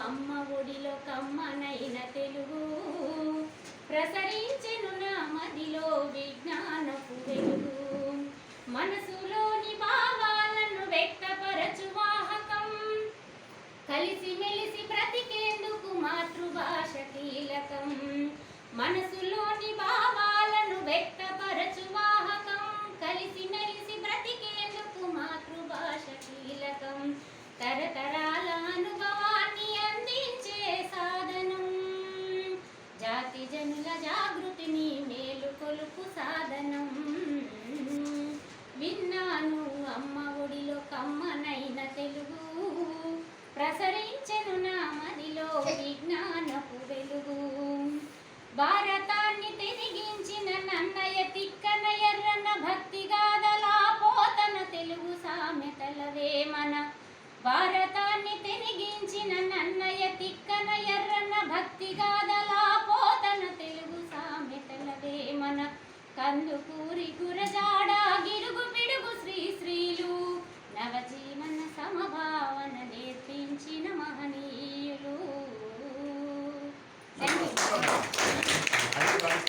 అమ్మ ఒడిలో కమ్మనైన సృష్టిని మేలుకొలుపు సాధనం. విన్నాను అమ్మ ఒడిలో కమ్మనైన తెలుగు. ప్రసరించను నా మదిలో విజ్ఞానపు వెలుగు. భారతాన్ని తిరిగించిన నన్నయ తిక్కన ఎర్రన భక్తి గాథలా పోతన తెలుగు సామెతలవే మన భారత కందుకూరి కురజాడ గిరుగు పిడు